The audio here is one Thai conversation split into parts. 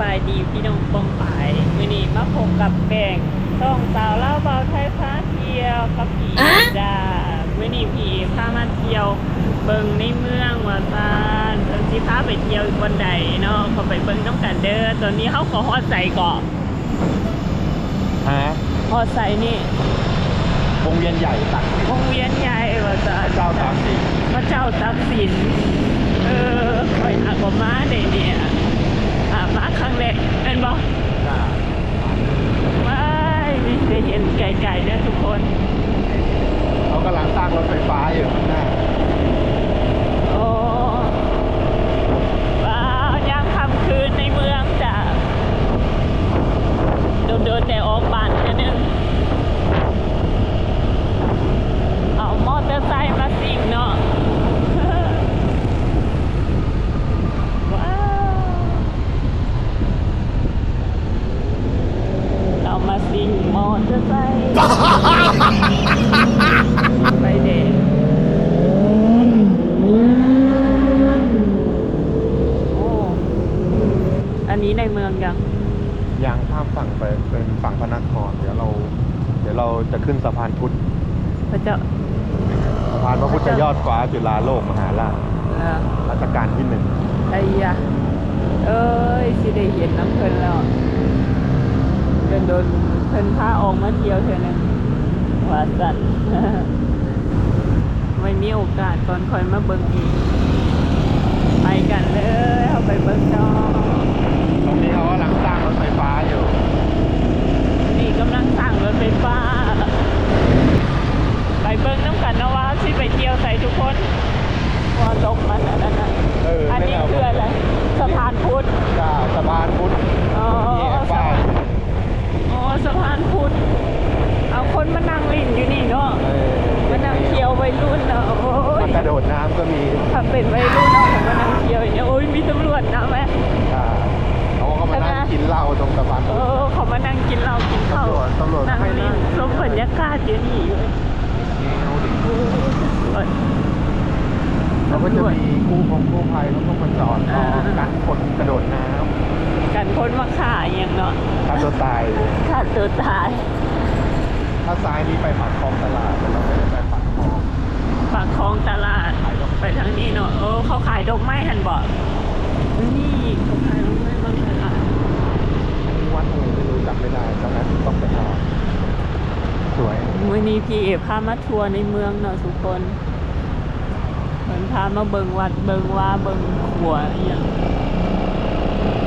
บายดีพี่น้องปองปายมื้อนี้มาพบกับแบ่งต้องสาวเล่าเบาไทยพาเที่ยวกับพี่จ้ามื้อนี้พี่พามาเที่ยว เบิ่งในเมืองว่าซานเพิ่นสิพาไปเที่ยวบนใดเนาะก็ไปเบิ่งน้ำกันเด้อตอนนี้เฮาก็ฮอดใส่เกาะฮะฮอดใส่นี่วงเวียนใหญ่ตักวงเวียนใหญ่ว่าซานเจ้าตากสินพระเจ้าตักสินเออคอยหักออกมาได้เนี่ยอ่า มาครั้งแรกเห็นบ่ว้ายได้เห็นไกลๆเนี่ยทุกคน เขากำลังสร้างรถไฟฟ้าอยู่ข้างหน้า โอ้ว้าวยามค่ำคืนในเมืองจ้ะโดนๆแต่ออกบ้านแค่นึงเอามอเตอร์ไซค์มาสิงเนาะ ว้าวเรามาสิงมอเตอร์ไซค์ ไปเดทโอ้ อันนี้ในเมืองยัง ยางข้ามฝั่งไปเป็นฝั่งพระนคร เดี๋ยวเรา เดี๋ยวเราจะขึ้นสะพานพุทธ พระเจ้า สะพานพระพุทธยอดฟ้าจุฬาโลกมหาราช เออ รัชกาลที่หนึ่ง ไอ้ยะเอ้ย สิได้เห็ นน้ำเพลินแล้วเดินโดนเพลินพาออกมาเที่ยวเท่านึงว่าสันไม่มีโอกาสก่อนคอยมาเบิ่งอีก ไปกันเลยเอาไปเบิ่งดอกตรงนี้เขากำลังสร้างรถไฟฟ้าอยู่ นี่กำลังสั่งรถไฟฟ้า ไปเบิ้งน้ำกันนะว่าที่ไปเที่ยวใส่ทุกคน ว่าตกมันอันนั้นน่ะเอออันนี้ไม่เอาคืออะไรสะพานพุทธจ้าสะพานพุทธอ๋อนี่สะป้าพายนอ๋อสะพานพุทธเอาคนมานั่งลินอยู่นี่เนาะเออมานั่งเที่ยววัยรุ่นเนาะโอ้ยมากระโดดน้ำก็มีถ้าเป็นวัยรุ่นเนาะผมมานั่งเที่ยวอย่างเงี้ยโอ้ยมีตำรวจนะแม่ จ้าเขาก็มานั่งใช่ไหม กินเหล้าตรงสะพานเอพุทธ อเขามานั่งกินเหล้ากินข้าวตำรวจตำรวจนั่งไม่ลินั่นงชมบรรยากาศอยู่นี่อยู่ เอาดิเออ เขาก็จะมีกู้พงกู้ภัยเขาต้องมาจอดรออ่ากันคนกระโดดน้กันคนมาขายอย่างเนาะำฆ่าตัวตายเลยขาดตัวตายถ้าซ้ายนี้ไปปากคลองตลาดแต่เราไม่ได้ไปปากคลองปากคลองตลาด ขายดอกไปทางนี้เนาะเออเขาขายดอกไม้หันบอกนี่เขาขายดอกไม้บางตลาดวัดอะไรไม่รู้จำไม่ได้ตอนนั้นต้องไปรอสวย วันนี้พี่เอพามาทัวร์ในเมืองเนาะทุกคนเหมือน พามาเบิงวัดเบิงว่าเบิงขัวอหย่าง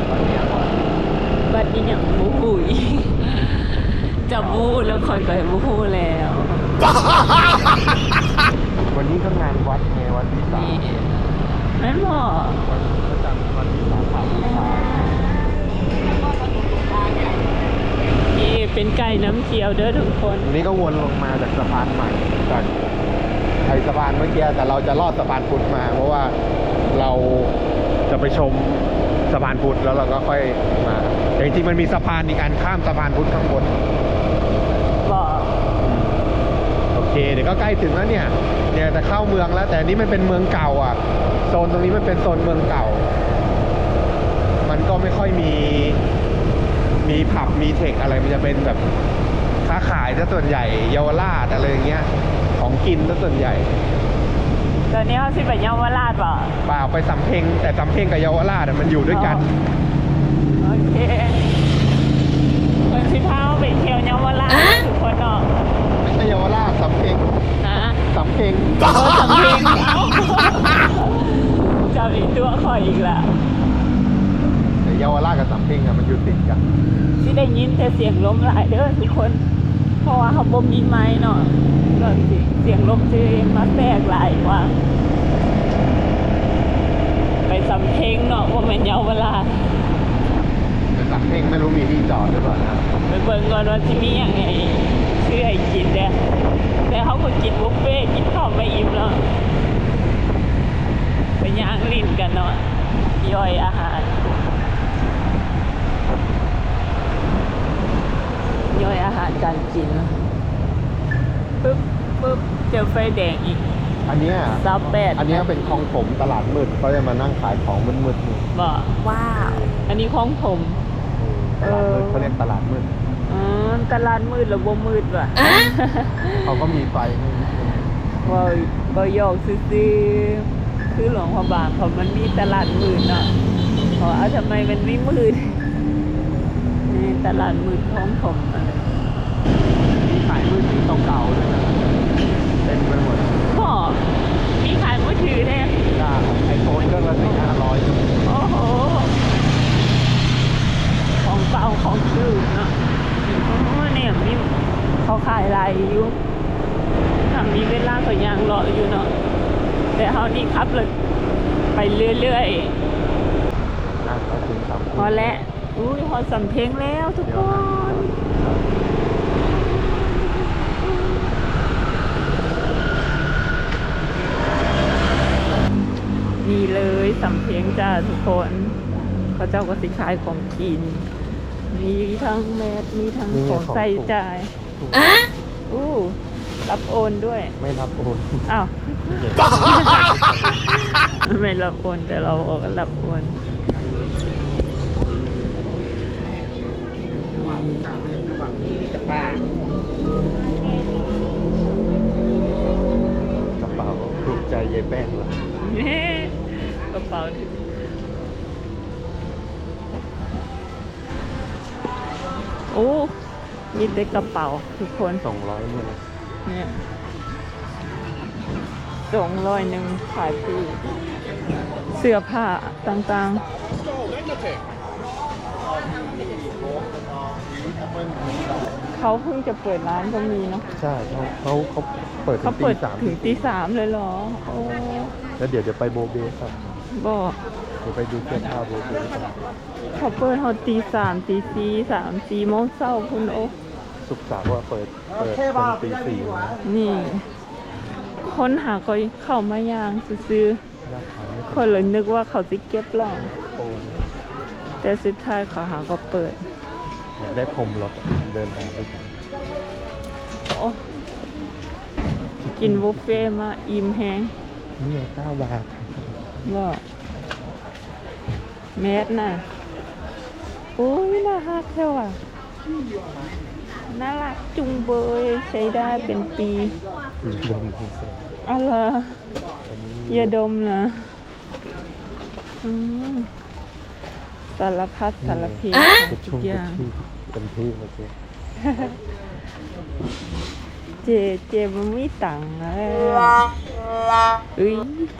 วันนี้ก่อนวัดอีหยังบูฮูอีกจะบูแล้วคอยก็บูฮูแล้ว วันนี้ก็งานวัดไงวันที่สามนี่แม่นบ่วันพระจันทร์วันที่สามผ่านที่สามนี่เป็นไก่น้ำเขียวเด้อทุกคน วันนี้ก็วนลงมาจากสะพานใหม่จาก ไทยสะพานเมื่อกี้แต่เราจะลอดสะพานพุทธมา เพราะว่าเราจะไปชมสะพานพุทธแล้วเราก็ค่อยมาแต่จริงๆมันมีสะพานอีกอันข้ามสะพานพุทธข้างบนบอกโอเค เดี๋ยวก็ใกล้ถึงแล้วเนี่ยเนี่ยจะเข้าเมืองแล้ว แต่อันนี้มันเป็นเมืองเก่าอะโซนตรงนี้มันเป็นโซนเมืองเก่า มันก็ไม่ค่อยมีมีผับมีเทคอะไรมันจะเป็นแบบ ค้าขายซะส่วนใหญ่เยาวราชอะไรอย่างเงี้ย ของกินซะส่วนใหญ่ตอนนี้เขาสิไปเยาวราชบ่เปล่าไปสำเพ็งแต่สำเพ็งกับเยาวราชอะมันอยู่ด้วยกัน โอเคคนสิพาไปเที่ยวเยาวราชทุกคนเนาะไม่ใช่เยาวราชสำเพ็งนะสำเพ็งโอ้สำเพ็งจำอีกตัวคอยอีกละแต่เยาวราชกับสำเพ็งอะมันอยู่ติดกัน ที่ได้ยินแต่เสียงลมหลายเด้อทุกคน เพราะว่าเขาบ่มีไม้เนาะก็สิเสียงลมจะมาแทรกหลายกว่า ไปสำเพ็งเนาะว่าแม่นเยาวราชแต่สำเพ็งไม่รู้มีที่จอดหรือเปล่านะไปเบิ่งก่อนว่าที่มีอย่างไงชื่อไอ้กินเด้อแต่เขาก็กินบุฟเฟ่ต์กินข้าวไม่อิ่มแล้วไปย่างลิ้นกันเนาะย่อยอาหาร ย่อยอาหารการกินปึ๊บปึ๊บเจอ ไฟแดงอีกอันเนี้ยสาวแปดอันเนี้ยเป็นคลองถมตลาดมืดเขาจะมานั่งขายของมืดๆนี่บ่ว้าว อันนี้ของผมตลาดมืดเขาเรียกตลาดมืดอ๋อตลาดมืดหรือบ่มืดวะเขาก็มีไฟให้นิดนึงว่าบ่ยอกซื่อคือหลวงพระบางเขามันมีตลาดมืดเนาะเขาเอาทำไมมันไม่มืดนี่ตลาดมืดของผมขายมือถือเก่าๆด้วยนะเต็มไปหมด พ่อมีขายมือถือแน่ จ้าไอโฟนเครื่องละสี่ห้าร้อย โอ้โห ของเก่าของซื้อเนาะอ๋อเนี่ยมีเขาขายอะไรอยู่ถ้ามีเวลาก็ยังรออยู่เนาะ แต่เฮานี่ขับเลยไป เรื่อยอะก็ถึงสามๆพอแล้วอุ้ยพอสำเพ็งแล้วทุกคนนี่เลยสำเพ็งจ้าทุกคนเขาเจ้าก็สิขายของกิน มีทั้งแมสมีทั้งของใส่จ่ายอะอู้รับโอนด้วย ไม่รับโอน อ้าว ไม่รับโอนแต่เราออกรับโอนกระเป๋าถูกใจยายแป้งเลยกระเป๋าถึงโอ้มีแต่กระเป๋าทุกคนสองร้อยเนี่ยนะเนี่ยสองร้อยหนึ่งขายฟรี เสื้อผ้าต่างๆ เขาเพิ่งจะเปิดร้านก็มีเนาะใช่เขาเขาเขาเปิดถึเขางเปิตีดสามถึงตีสามเลยเหรอ โอ้แล้วเดี๋ยวจะไปโบเบครับบอกเดี๋ยวไปดูเสื้อผ้าโบเบครับเขาเปิดเขาตีสามตีสี่สามสี่โมงเช้าคุณโอ้สุกร์เสาร์ว่าเปิดเปิดเป็นตีสี่นะนี่ คนหาก็เข้ามายางซื้อราคาไม่ๆ คนเลยนึกว่าเขาจะเก็บหรองโอนแต่สุดท้ายเขาหาก็เปิด อยากได้พรมรถเดินทางไปกันโอ้กินบุฟเฟ่ต์มาอิ่มแฮงนี่เก้าบาทว่าแมสน่ะโอ้ยน่ารักเท่าอะน่ารักจุงเบยใช้ได้เป็นปี อืมดมดูสิอะไรอันนี้อย่าดมนะ อืมสารพัดสารเพกระทุชุ่กมอกระย่างชวยเต็มที่เลยสิเจเจมันไม่ตังค์แล้วเอ้ย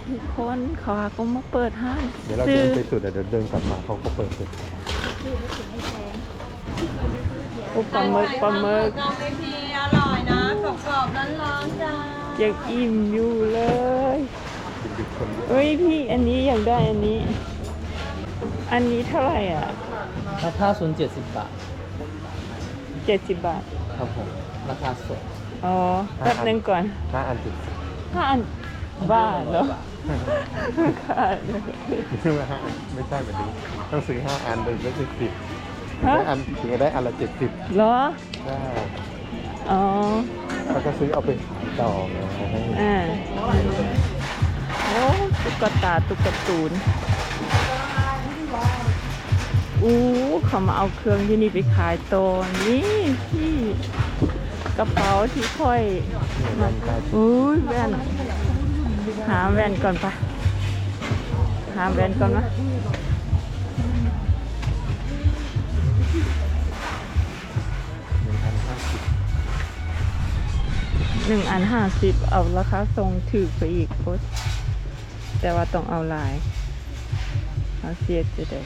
ทุกคนเขาหาก็มาเปิดห้างเดี๋ยวเราซื้เดิอนไปสุดเดี๋ยวเดินกลับมาเขาก็เปิดเลยโอ้ปลาหมึกปลาหมึกกาแฟพีอร่อยนะกรอบๆร้อนๆจ้ายังอิ่มอยู่เลยกินดิบ คนเดียวเฮ้ยพี่อันนี้อยากได้อันนี้ อันนี้เท่าไหร่อะราคาศูนย์เจ็ดสิบบาทเจ็ดสิบบาท ครับผมราคาสดอ๋อแป๊บนึงก่อนห้าอันติดห้าอันบ้าเหรอขาดเลยไม่ว่าห้าอันไม่ใช่แบบนี้ต้องซื้อห้าอันเป็นไม่ใช่สิบฮะได้อันถึงจะได้อันละเจ็ดสิบเหรอใช่อ๋อเขาก็ซื้อเอาไปขายต่อไงอ่า โอ้ตุ๊กตาตุ๊กตูนอู้เขามาเอาเครื่องที่นี่ไปขายตอนนี่พี่กระเป๋าที่ค่อยเนี่ยแว่นตาอุ้ยแว่น หาแว่นก่อนปะหาแว่นก่อนนะหนึ่งพันห้าสิบหนึ่งอันห้าสิบเอาราคาทรงถือไปอีกโคตร แต่ว่าต้องเอาลายเอาเสียจะได้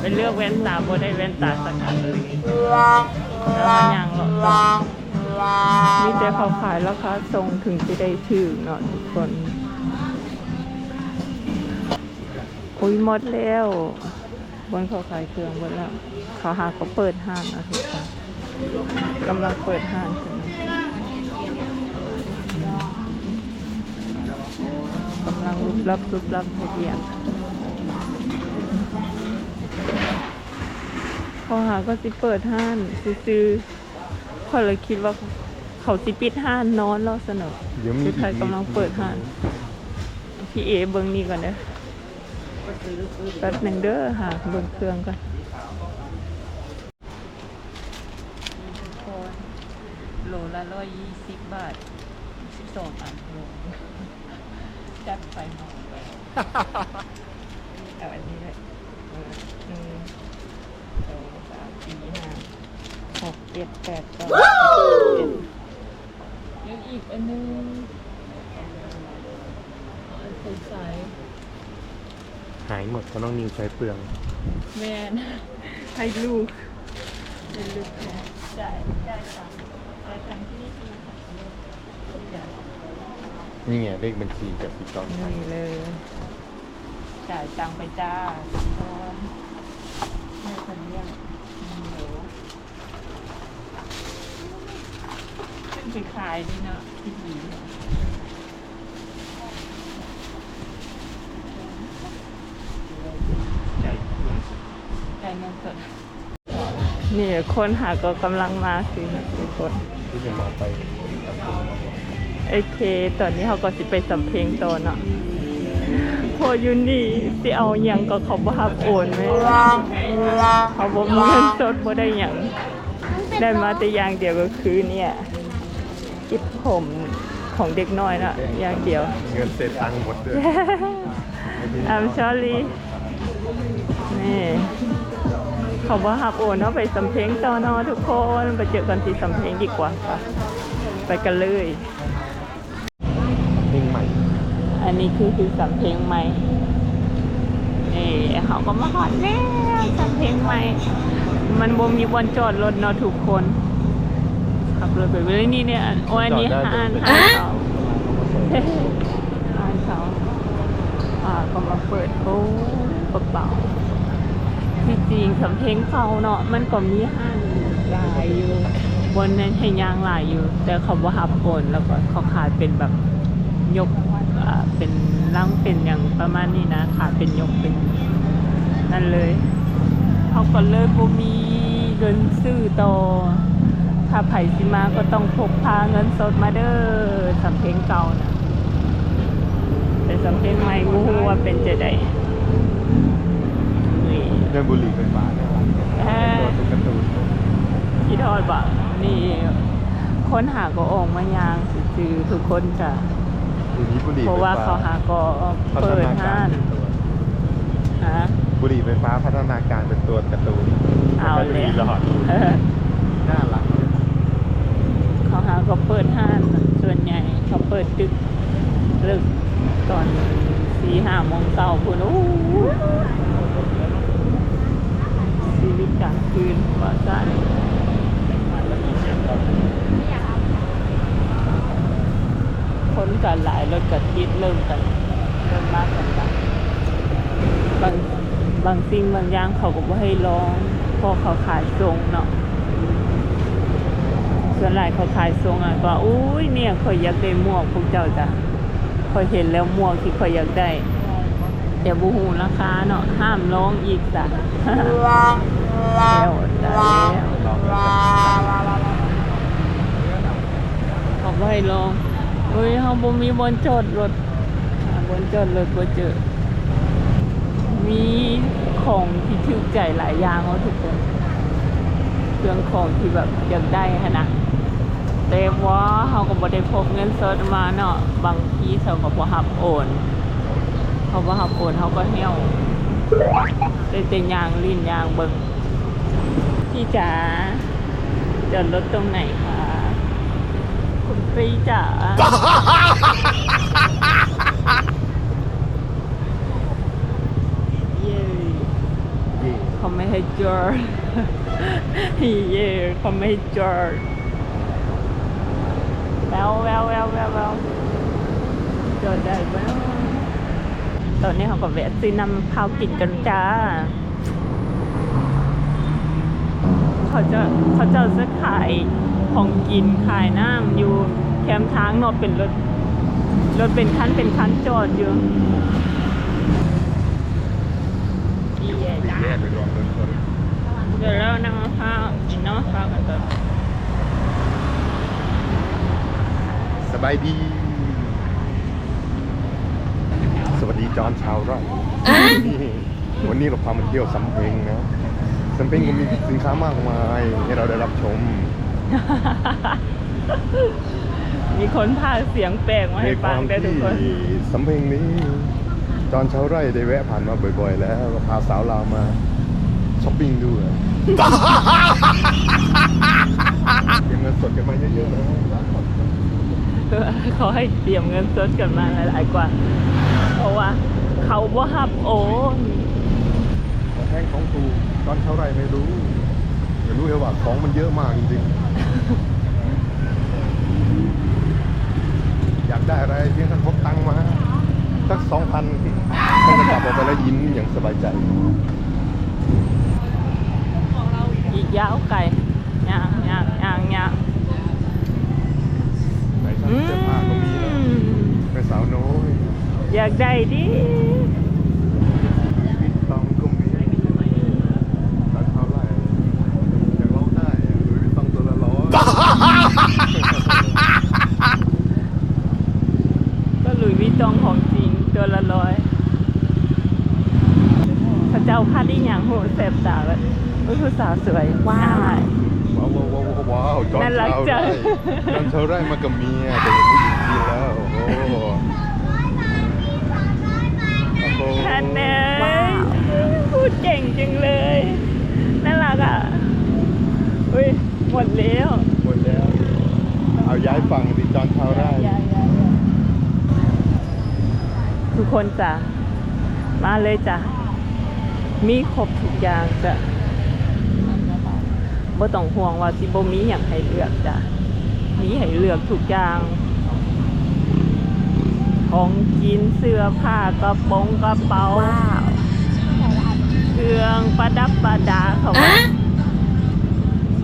เป็นเลือกแว่นตาบ่ได้แว่นตาสักอันเลยแล้วมันยังหรอกมีแต่เขาขายราคาทรงถึงจะได้ถือเนาะทุกคนโอ้ยหมดแล้วบนเขาขายเครื่องหมดแล้วเขาหาเขาเปิดห้างนะทุกคนกำลังเปิดห้าง ใช่ไหมกำลังรุบรับรุบรับเทียเขาหาก็สิเปิดห้างซื้อๆเขาเลยคิดว่าเขาสิปิดห้านนอนแล้วสนุกเดี๋ยวมีคือใครกำลังเปิดห้านพี่เอเบิ้งนี่ก่อนเด้อแป๊บหนึ่งเด้อหาเบิ้งเครื่องก่อนโลละร้อยยี่สิบบาทสิบสองอันโล จัดไปหมดเอาอันนี้เลยเออหนึ่งสองสามสี่ห้าหกเจ็ดแปดเก้าสิบเอ็ดยังอีกอันหนึงใสหายหมดเพราะน้องนิวใช้เปลือง แมนให้ลูกให้ลูกนะจ่ายจ่ายตังค์จ่ายตังค์ที่นี่ใช่ไหมคะจ่าย นี่ไงเลขบัญชีกับพี่กองนี่เลยจ่ายตังไปจ้าตอนแม่คนเลี้ยงหนูขึ้นไปขายนี่เนาะที่ดีจ่ายเงินสดนี่คนหาก็กำลังมาคือทุกคนที่จะมาไป โอเค ตอนนี้เขาก็สิไปสำเพลงต่อเนาะพออยู่นี่สิเอาหยังก็เขาบ่ฮับโอนไหมเขาบ่มีเงินสดบ่ได้หยังได้มาแต่อย่างเดียวก็คือเนี่ยจิบผมของเด็กน้อยเนาะอย่างเดียว เงินเสร็จตังค์หมดเลย I'm sorry นี่เขาว่าฮับโอนเนาะไปสำเพ็งต่อเนาะทุกคนไปเจอกันที่สำเพ็งดีกว่าค่ะไปกันเลยเพลงใหม่ อันนี้คือคือสำเพ็งใหม่นี่เขาก็มาหอดแล้วสำเพ็งใหม่ มันบ่มีวันจอดรถเนาะทุกคนขับรถไปเลยนี่เนี่ยโอ้อันนี้ห้านแต่ห้านเขาห้านเขาอ่าก็มาเปิดโอ้กระเป๋าที่จริงสำเพ็งเขาเนาะมันก็มีห้านหลายอยู่บนนั้นให้ยางหลายอยู่ แต่เขาบ่ฮับโอนแล้วก็เขาขายเป็นแบบ ยกอ่าเป็นร่างเป็นอย่างประมาณนี้นะขายเป็นยกเป็นนั่นเลยเขาก็เลยบ่มีเงินซื้อต่อถ้าไผสิมาก็ต้องพกพาเงินสดมาเด้อสำเพ็งเก่านะแต่สำเพ็งใหม่กูฮู้ว่าเป็นจะได้นี่เรื่องบุหรี่ไฟฟ้าเนี่ยเอ้ยตัวตุ๊กตาคิดทอดบ่นี่คนหาก็ออกมายางซื่อๆทุกคนจ้ะ อยู่นี้บุหรี่เพราะไฟว่าฟ้าเขาหาก็พัฒเปิดนาการห้านเป็นตัวฮะบุหรี่ไฟฟ้าพัฒนาการเป็นตัวการ์ตูนเอาแล้วก็เลยมีหลอดเออน่ารักเขาหาก็เปิดห้านส่วนใหญ่เขาเปิดดึกเลิกตอนสี่ห้าโมงเช้าพูนโอ้ยชีวิตกลางคืนว่าซ่น คนกันหลายรถกัติดเริ่มกันเริ่มมากกันละบางบางสิ่งบางอย่างเขาก็บ่ให้ลองเพราะเขาขายทรงเนาะส่วนหลายเขาขายทรงอะก็อุ้ยเนี่ยข่อยอยากได้หมวกพวกเจ้าจ้ะข่อยเห็นแล้วหมวกที่ข่อยอยากได้แต่บูฮูราคาเนาะห้ามร้องอีกจ้ะแล้วได้แล้วเขาบ่ให้ลอง เฮ้ยเฮาบ่มีบนจอดรถบนจอดรถบ่เจอ มีของที่ถูกใจหลายอย่างเนาทุกคนเครื่องของที่แบบอยากได้ขนาดแต่ว่าเขาก็บ่ได้พกเงินสดมาเนาะบางทีเขาก็บ่รับโอนเขาบ่รับโอนเขาก็เหี่ยวได้แต่ยางลิ้นยางเบิ่งพี่จ๋าจอดรถตรงไหนคะ คุณปรีจ๋าเย้เย่เขาไม่ให้จอดเย่เขาไม่ให้จอดแววแววแววแววแววจอดได้แววตอนนี้เขาก็แวะซื้อน้ำข้าวกินกันจ้าเขาจะเขาจะจะขาย ของกินขายน้ำอยู่แคมทางเนอะเป็นรถรถเป็นคันเป็นคันจอดอยู่ดีแย่จ้าแยกไปรวมรถคนเดี๋ยวเรานั่งมะพร้าวกินน้ำมะพร้าวกันก่อนบายดี สวัสดีจอนชาวไร่วันนี้เราพามาเที่ยวสำเพ็งนะสำเพ็งก็มีสินค้ามากมายให้เราได้รับชม มีคนพากย์เสียงแปลกมาในให้คฟัวางมได้ทุที่กคนสำเพ็งนี้จอนชาวไร่ได้แวะผ่านมาบ่อยๆ แล้วก็พาสาวลาวมาช้อปปิ้งด้วยเก็บเงินสดกันมาเยอะๆนะเขาให้เตรียมเงินสดกันมาหลายๆกว่า เพราะว่าเขาบ่ฮับโอนแพงของถูกตอนเท่าไหรไม่รู้ไม่รู้แค่ว่าของมันเยอะมากจริงๆ อยากได้อะไรเพียงท่านพกตังค์มาสักสองพันก็จะกลับออกไปแล้วยิ้มอย่างสบายใจอีกยาวไกลย่างย่างย่างย่างในชั้นเสื้อผ้าก็มีนะในสาวน้อยอยากได้ดิ วิตตองก็มีตอนเท่าไหรอยากร้องได้อะหรือวิตตองตัวละร้อย ก็หลุยส์วิตตองของจริงตัวละร้อย พระเจ้าพัดอีหยังโหแสบตาเลยอุ๊ยผู้สาวสวยว้าวว้าวว้าวว้าวว้าวจอนน่ารักเช้าจังไร่จอนเช้าไร่มากับเมียแต่เห็นผู้หญิงกินแล้วโอ้โหโอ้โหท่านเนยพูดเก่งจังเลยน่ารักอะอุ้ยหมดแล้วหมดแล้ว เอาย้ายฝั่งดิจอนเช้าไร่ทุกคนจ้ะมาเลยจ้ะ มีครบทุกอย่างจ้ะบ่ต้องห่วงว่าสิบ่มีอย่างให้เลือกจ้ะมีให้เลือกทุกอย่าง ของกินเสื้อผ้ากระโปรงกระเป๋าเครื่องประดับประดาเขาว่า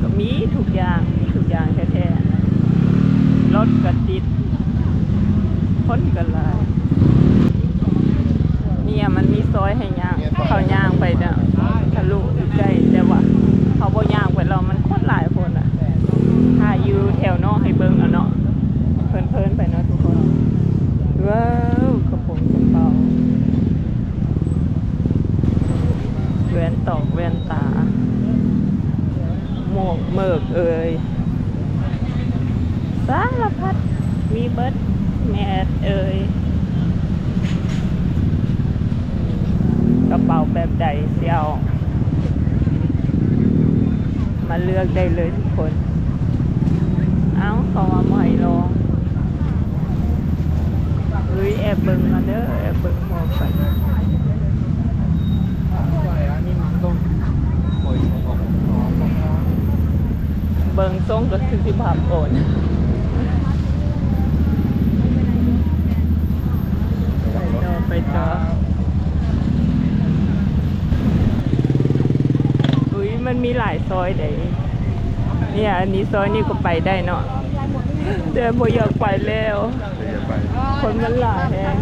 ก็มีทุกอย่างมีทุกอย่างแท้ๆรถก็ติดคนก็หลาย เนี่ยมันมีซอยให้ย่างเขาย่างไปเนาะทะลุอยู่ใกล้แต่ว่าเขาบ่ย่างไปเรามันคนหลายคนอะถ้าอยู่แถวนอกให้เบิ่งเอาเนาะเพลินๆไปเนาะทุกคนว้าวกระโปรงกระเป๋าแว่นตอกแว่นตาหมวกเมิกเอ่ยสารพัดมีเบิดแมสเอ่ย กระ เป๋าแบบใดเสียวมาเลือกได้เลยทุกคน เอ้าเขามาใหม่ลองเฮ้ยแอบเบิ่งมาเด้อแอบเบิ่งหมวไปเบิ่งทรงก็คือสิภาพโอนไปต่อไปต่ออุ้ย มันมีหลายซอยเด้เนี่ยอันนี้ซอยนี่ก็ไปได้เนาะแต่บ่อยากไปแล้วเดี๋ยวไปคนมันหลายแฮง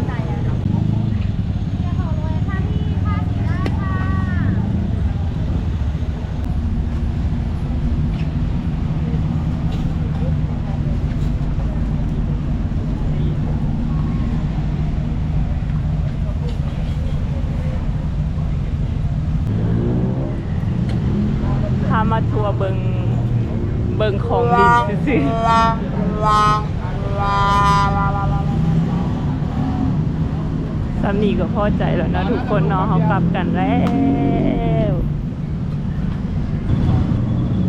พามาทัวร์เบิงเบิงของ ดินซื่อๆสามีก็พอใจแล้วนะทุกคนเนาะเขากลับกันแล้ว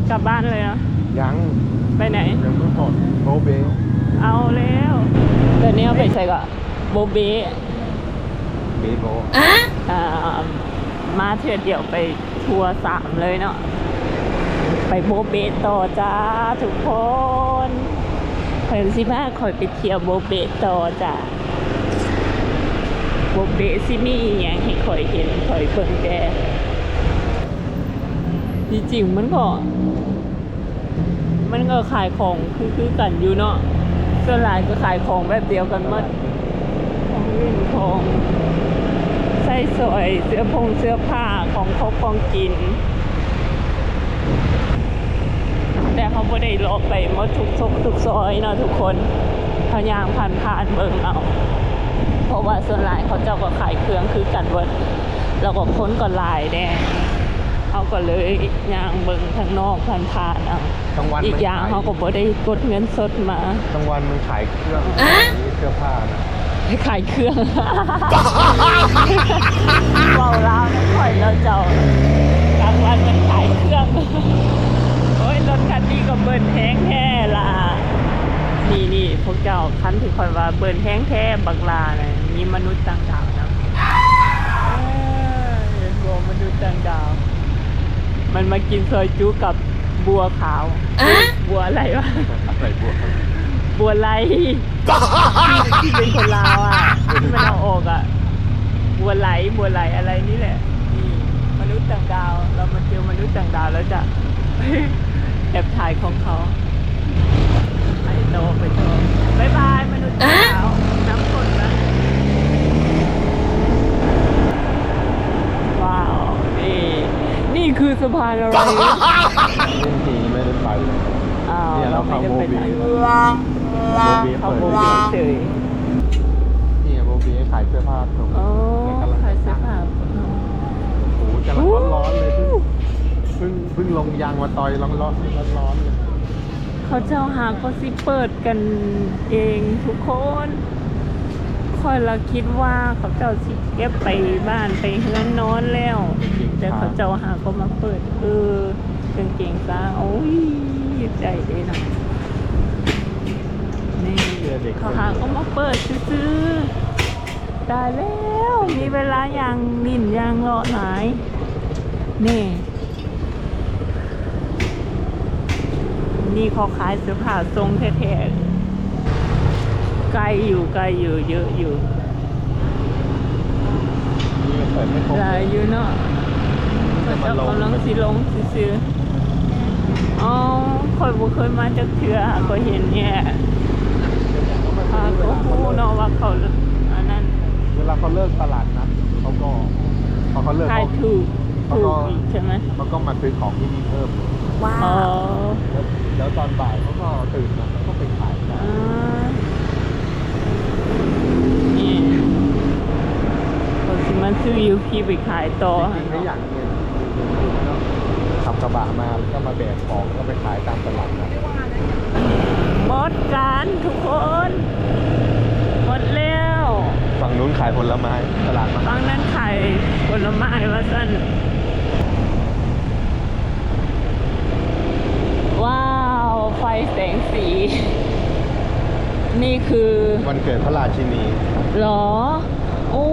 กลับบ้านเลยเนาะยังไปไหน ยังไม่พอโบเบเอาแล้วเดี๋ยวนี้เอาไปใส่ก็โบเบเบโบอ่ามาเทือเดียวไปทัวร์สามเลยเนาะ ไปโบเบต่อจ้าทุกคนคอยสิมาคอยไปเที่ยวโบเบต่อจ้าโบเบสิมีอย่างให้คอยเห็นคอยเบิ่งแกจริงๆมันก็ มันก็ขายของคือคือกันอยู่เนาะส่วนหลายก็ขายของแบบเดียวกันหมดของเล่นของใส่สอยเสื้อผงเสื้อผ้าของครบของกิน แต่ เขาไม่ได้เลาะไปหมดทุกซอกทุกซอยเนาะทุกคนเขายางผ่านผ่านๆเบิ่งเอาเพราะว่าส่วนหลายเขาเจ้าก็ขายเครื่องคือกันเวิร์ดแล้วก็ค้นก็หลายแน่เขาก็เลยยางเบิ่งทางนอกผ่านผ่านๆเอากลางวันอีกมันอย่างขายเขาก็บ่ได้กดเงินสดมากลางวันมันขายเครื่องเสื้อผ้านะให้ขายเครื่องเบาลาวนะค่อยแล้วเจ้ากลางวันมันขายเครื่องโอ้ย รถคันนี้ก็เบิร์นแห้งแท้ล่ะ นี่นี่พวกเจ้าคันที่คอยว่าเบิร์นแห้งแท้บักลานะมีมนุษย์ต่างดาวนะเอ้ยโบมนุษย์ต่างดาว มันมากินซอยจุกับบัวขาว บัวอะไรวะอะไรพวกบัวไลที่เป็นคนลาวอะที่มันเอาออกอะ บัวไหลบัวไหลอะไรนี่แหละนี่มนุษย์ต่างดาว เรามาเจอมนุษย์ต่างดาวแล้วจะ แอบถ่ายของเขาไปโตไปโตบายบายมนุษย์ต่างดาวน้ำคนนะว้าว นี่ นี่คือสะพานอะไรจริงๆไม่ได้ไปเลยอ้าวเนี่ยเราไม่ได้ไปไหนเข้าโบบีเขาเปิดโมเลยเฉยนี่โบบีขายเสื้อผ้าตรงอ๋อเนี่ยกำลังขายเสื้อผ้าโอ้โหกำลังร้อนๆเลยเพิ่งเพิ่งเพิ่งลงยางมาต่อยร้อนร้อนๆร้อนๆเลยเขาเจ้าหาก็สิเปิดกันเองทุกคนคอยเราคิดว่าเขาเจ้าสิเก็บไปบ้านไปเฮือนนอนแล้ว แต่เขาเจ้าหาก็มาเปิด เออกางเกงซาโอ้ยใจเลยนะนี่เสื้อเด็กเขาหาก็มาเปิดซื้อๆตายแล้ว มีเวลาอย่างนินอย่างเลาะไหนนี่ นี่เขาขายเสื้อผ้าทรงแท้ๆไกลอยู่ไกลอยู่เยอะอยู่นี่ก็เปิดไม่ครบหลายอยู่เนาะเขาจะกำลังสิลงซื้อๆอ๋อคอยบ่เคยมาจากเถื่อหาก็เห็นเนี่ยหาก็ฮู้เนาะว่าเขาอันนั้นเวลาเขาเลิกตลาดนัดเขาก็พอเขาเลิกขายเขาถูกเขาถูก็กอีกใช่ไหมเขาก็มาซื้อของที่นี่เพิ่ม ว้าอ๋อวแล้วแล้วตอนบ่ายเขาก็ตื่นมาเขาก็ไปขายกันอ่านี่คนสิมันซื้อยูพีไปขายต่อจริงๆไม่อยากเงินขับกระบะมาแล้วก็มาแบกของก็ไปขายตามตลาดนัดหมดกันทุกคน หมดแล้วฝั่งนู้นขายผลไม้ตลาดมา บางนั้นขายผลไม้ว่าสั้น ว้าว ไฟแสงสี นี่คือวันเกิดพระราชินีเหรอ โอ้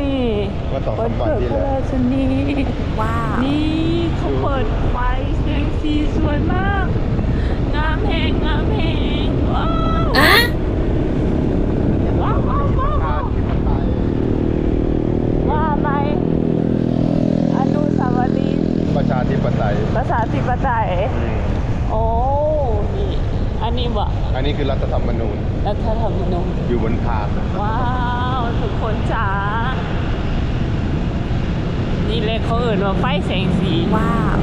นี่ว่าสองสามวันที่เกิดพแล้วระราชนีว้าว นี่เขาเปิดไฟแสงสีสวยมาก งามแหงงามแหงว้าวว้าวว้าวว้าวว้าวว่าไปอนุสาวรีย์ ประชาธิปไตย ภาษาธิปไตยโอ้ นี่ อันนี้บ่ อั นนี้คือรัฐธรรมนูญรัฐธรรมนูญอยู่บนพานว้าวทุกคนจ๋านี่เลยเขาเอ่นว่าไฟแสงสีว้าว